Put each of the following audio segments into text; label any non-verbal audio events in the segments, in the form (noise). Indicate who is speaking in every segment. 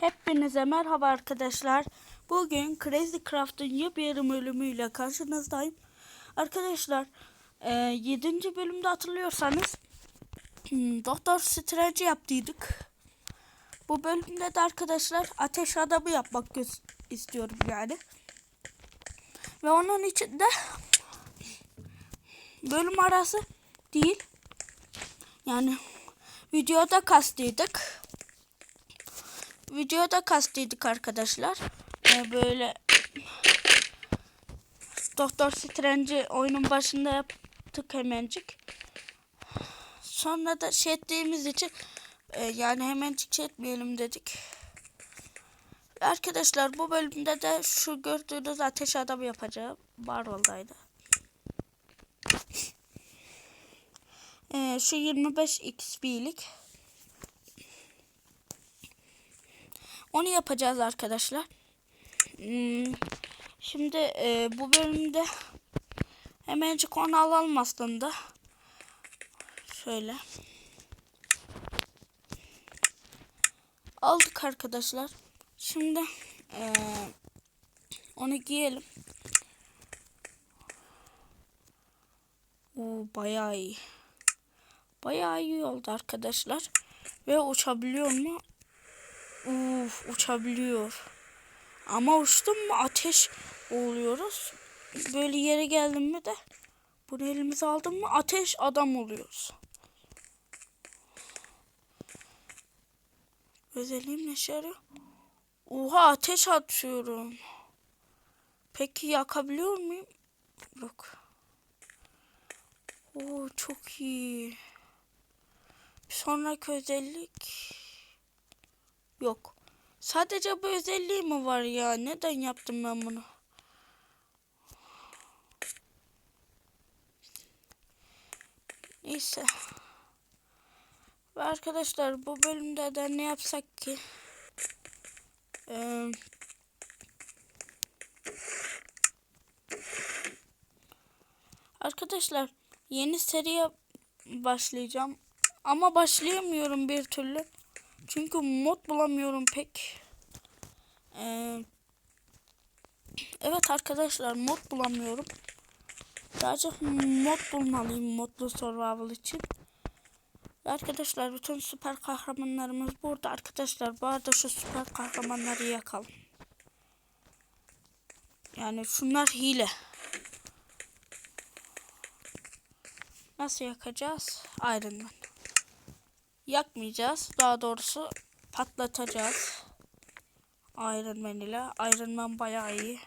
Speaker 1: Hepinize merhaba arkadaşlar. Bugün Crazy Craft'ın yepyeni bölümüyle karşınızdayım. Arkadaşlar 7. bölümde hatırlıyorsanız hmm, Doktor Strange yaptıydık. Bu bölümde de arkadaşlar ateş adamı yapmak istiyorum yani. Ve onun için de bölüm arası değil. Yani videoda kastıydık videoda kastıydık arkadaşlar. Ee, böyle Doktor Strange'i oyunun başında yaptık hemencik. Sonra da şey ettiğimiz için e, yani hemencik şey etmeyelim dedik. Arkadaşlar bu bölümde de şu gördüğünüz ateş adam yapacağım. Marvel'daydı. Ee, şu 25 XP'lik. Onu yapacağız arkadaşlar. Hmm, Şimdi e, bu bölümde hemencik onu alalım aslında. Şöyle. Aldık arkadaşlar. Şimdi e, onu giyelim. Oo, bayağı iyi. Bayağı iyi oldu arkadaşlar. Ve uçabiliyor mu? Uf uçabiliyor. Ama uçtum mu ateş oluyoruz. Böyle yere geldim mi de bunu elimize aldım mı ateş adam oluyoruz. Özelliğim ne yarıyor? Oha ateş atıyorum. Peki yakabiliyor muyum? Yok. Oo çok iyi. Bir sonraki özellik Yok. Sadece bu özelliği mi var ya? Neden yaptım ben bunu? Neyse. Ve arkadaşlar bu bölümde de ne yapsak ki? Ee, arkadaşlar yeni seriye başlayacağım. Ama başlayamıyorum bir türlü. Çünkü mod bulamıyorum pek. Ee, evet arkadaşlar mod bulamıyorum. Birazcık mod bulmalıyım modlu survival için. Arkadaşlar bütün süper kahramanlarımız burada. Arkadaşlar bu arada şu süper kahramanları yakalım. Yani şunlar hile. Nasıl yakacağız? Iron Man yakmayacağız. Daha doğrusu patlatacağız. Iron Man ile. Iron Man bayağı iyi.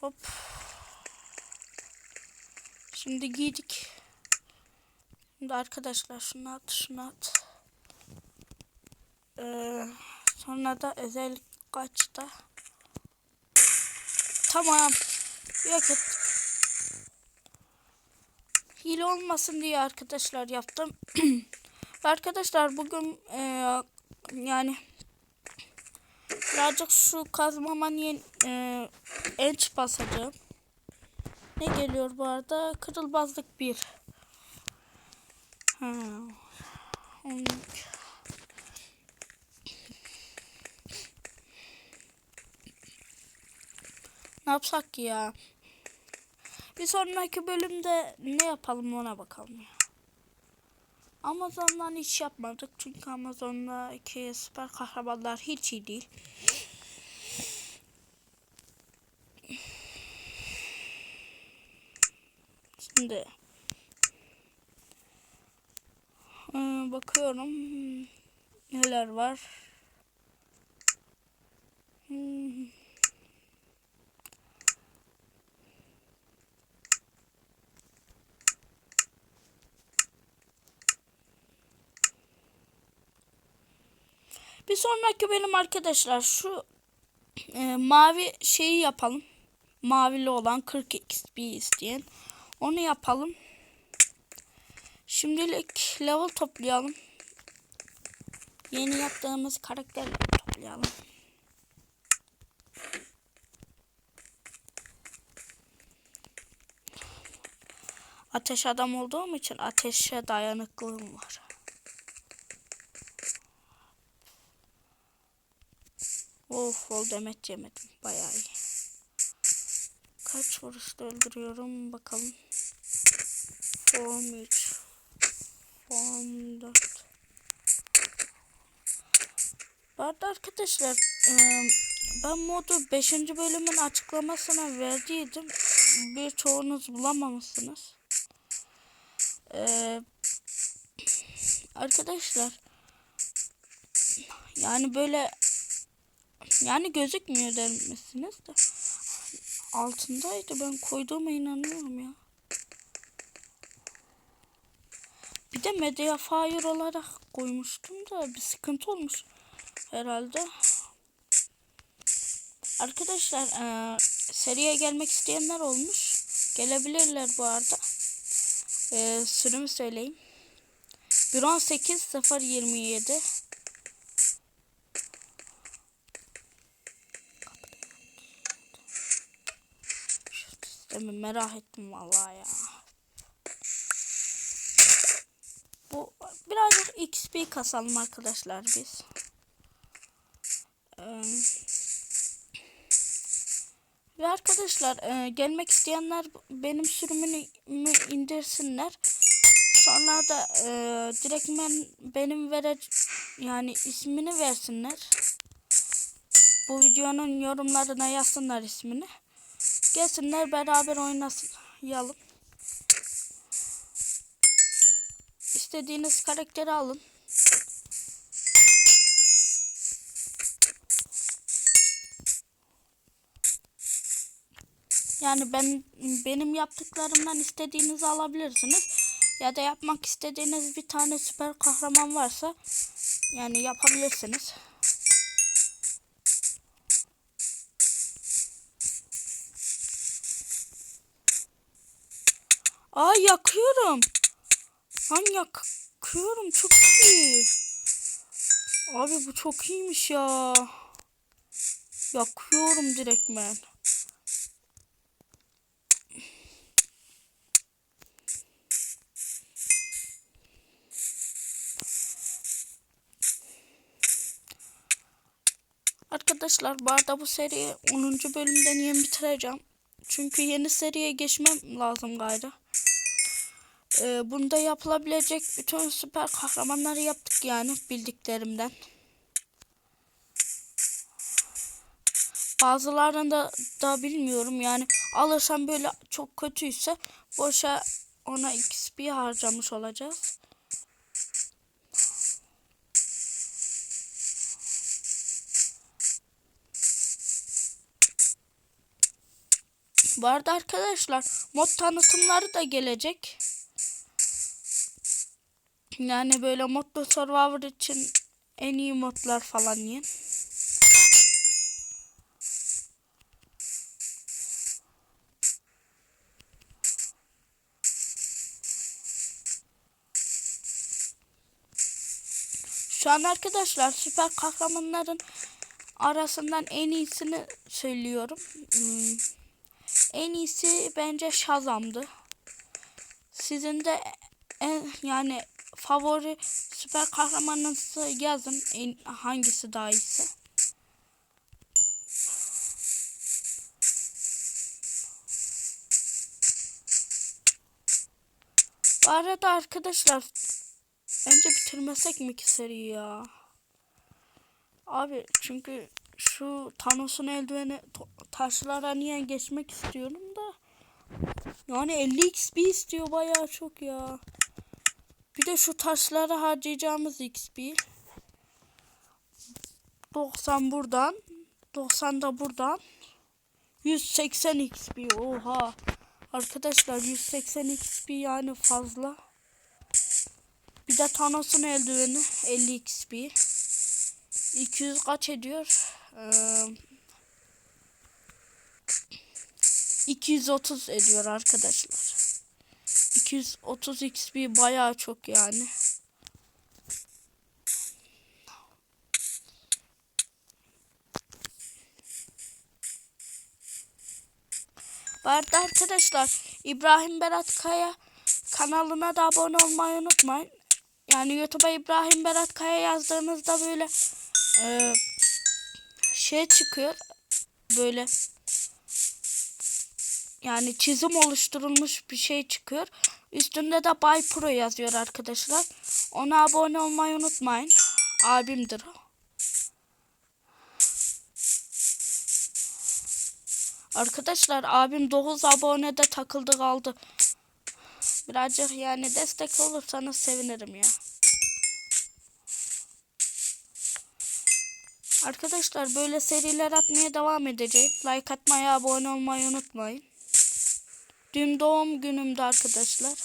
Speaker 1: Hop. Şimdi giydik. Şimdi arkadaşlar şunu at, şunu at. Ee, sonra da özellik kaçta? Tamam. Yok ettik. Hile olmasın diye arkadaşlar yaptım. (clears throat) Arkadaşlar bugün e, yani birazcık şu kazmama niye e, enç basacağım. Ne geliyor bu arada? Kırılmazlık bir. Ha. Ne yapsak ya? Bir sonraki bölümde ne yapalım ona bakalım ya. Amazon'dan hiç yapmadık. Çünkü Amazon'daki süper kahramanlar hiç iyi değil. Şimdi bakıyorum neler var. Hmm. Bir sonraki benim arkadaşlar şu e, mavi şeyi yapalım. Mavili olan 40 XP isteyen. Onu yapalım. Şimdilik level toplayalım. Yeni yaptığımız karakterleri toplayalım. Ateş adam olduğum için ateşe dayanıklılığım var. Of ol demet yemedim. Bayağı iyi. Kaç vuruşta öldürüyorum bakalım. Form 3. Form 4. Bu arada arkadaşlar ben modu 5. bölümün açıklamasına verdiydim. Birçoğunuz bulamamışsınız. Eee, arkadaşlar yani böyle yani gözükmüyor dermişsiniz de altındaydı ben koyduğuma inanıyorum ya. Bir de Mediafire olarak koymuştum da bir sıkıntı olmuş herhalde. Arkadaşlar eee, seriye gelmek isteyenler olmuş. Gelebilirler bu arada. Eee sürümü söyleyeyim. 118 027 Şu sistemi merak ettim vallahi ya. Bu birazcık XP kasalım arkadaşlar biz. Eee, ve arkadaşlar e, gelmek isteyenler benim sürümünü mü indirsinler. Sonra da e, direktmen benim vere yani ismini versinler. Bu videonun yorumlarına yazsınlar ismini. Gelsinler beraber oynayalım. İstediğiniz karakteri alın. Yani ben benim yaptıklarımdan istediğinizi alabilirsiniz. Ya da yapmak istediğiniz bir tane süper kahraman varsa yani yapabilirsiniz. Aa yakıyorum. Lan yakıyorum çok iyi. Abi bu çok iyiymiş ya. Yakıyorum direktmen. Arkadaşlar bu arada bu seriyi 10. bölümden yeni bitireceğim. Çünkü yeni seriye geçmem lazım gayrı. Ee, bunda yapılabilecek bütün süper kahramanları yaptık yani bildiklerimden. Bazılarını da, da bilmiyorum yani alırsam böyle çok kötüyse boşa ona XP harcamış olacağız. Bu arada arkadaşlar mod tanıtımları da gelecek. Yani böyle modlu Survivor için en iyi modlar falan yiyin. Şu an arkadaşlar süper kahramanların arasından en iyisini söylüyorum. Hmm. En iyisi bence Shazam'dı. Sizin de en yani favori süper kahramanınızı yazın. En, hangisi daha iyisi. Bu arada arkadaşlar bence bitirmesek mi ki seriyi ya? Abi çünkü şu Thanos'un eldiveni taşlara niye geçmek istiyorum da. Yani 50 XP istiyor bayağı çok ya. Bir de şu taşlara harcayacağımız XP. 90 buradan. 90 da buradan. 180 XP. Oha. Arkadaşlar 180 XP yani fazla. Bir de Thanos'un eldiveni 50 XP. 200 kaç ediyor? Ee, 230 ediyor arkadaşlar. 230 XP bayağı çok yani. Bu arkadaşlar İbrahim Berat Kaya kanalına da abone olmayı unutmayın. Yani YouTube'a İbrahim Berat Kaya yazdığınızda böyle e, şey çıkıyor. Böyle yani çizim oluşturulmuş bir şey çıkıyor. Üstünde de Bay Pro yazıyor arkadaşlar. Ona abone olmayı unutmayın. Abimdir o. Arkadaşlar abim 9 abonede takıldı kaldı. Birazcık yani destek olursanız sevinirim ya. Arkadaşlar böyle seriler atmaya devam edeceğim. Like atmayı, abone olmayı unutmayın. Dün doğum günümde arkadaşlar.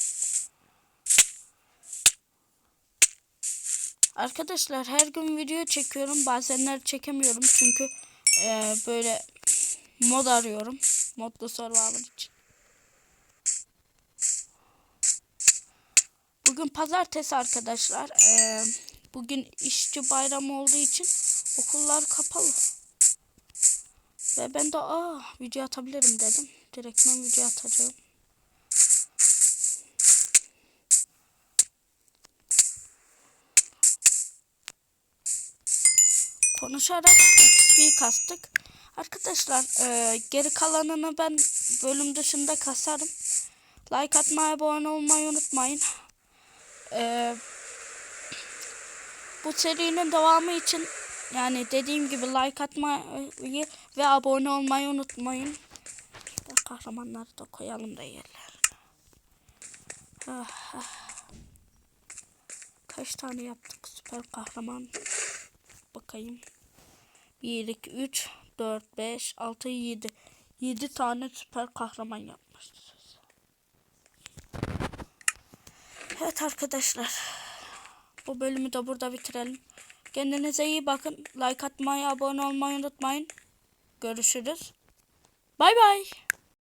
Speaker 1: Arkadaşlar her gün video çekiyorum. Bazenler çekemiyorum çünkü eee, böyle mod arıyorum. Modlu Survivor için. Bugün pazartesi arkadaşlar. Eee, bugün işçi bayramı olduğu için okullar kapalı. Ve ben de aa video atabilirim dedim. Direktmen video atacağım. Konuşarak bir kastık. Arkadaşlar e, geri kalanını ben bölüm dışında kasarım. Like atmayı, abone olmayı unutmayın. E, bu serinin devamı için yani dediğim gibi like atmayı ve abone olmayı unutmayın. Kahramanları da koyalım da yerlerine. Ah, ah. Kaç tane yaptık süper kahraman? Bakayım. 1, 2, 3, 4, 5, 6, 7. 7 tane süper kahraman yapmışız. Evet arkadaşlar. Bu bölümü de burada bitirelim. Kendinize iyi bakın. Like atmayı, abone olmayı unutmayın. Görüşürüz. Bay bay.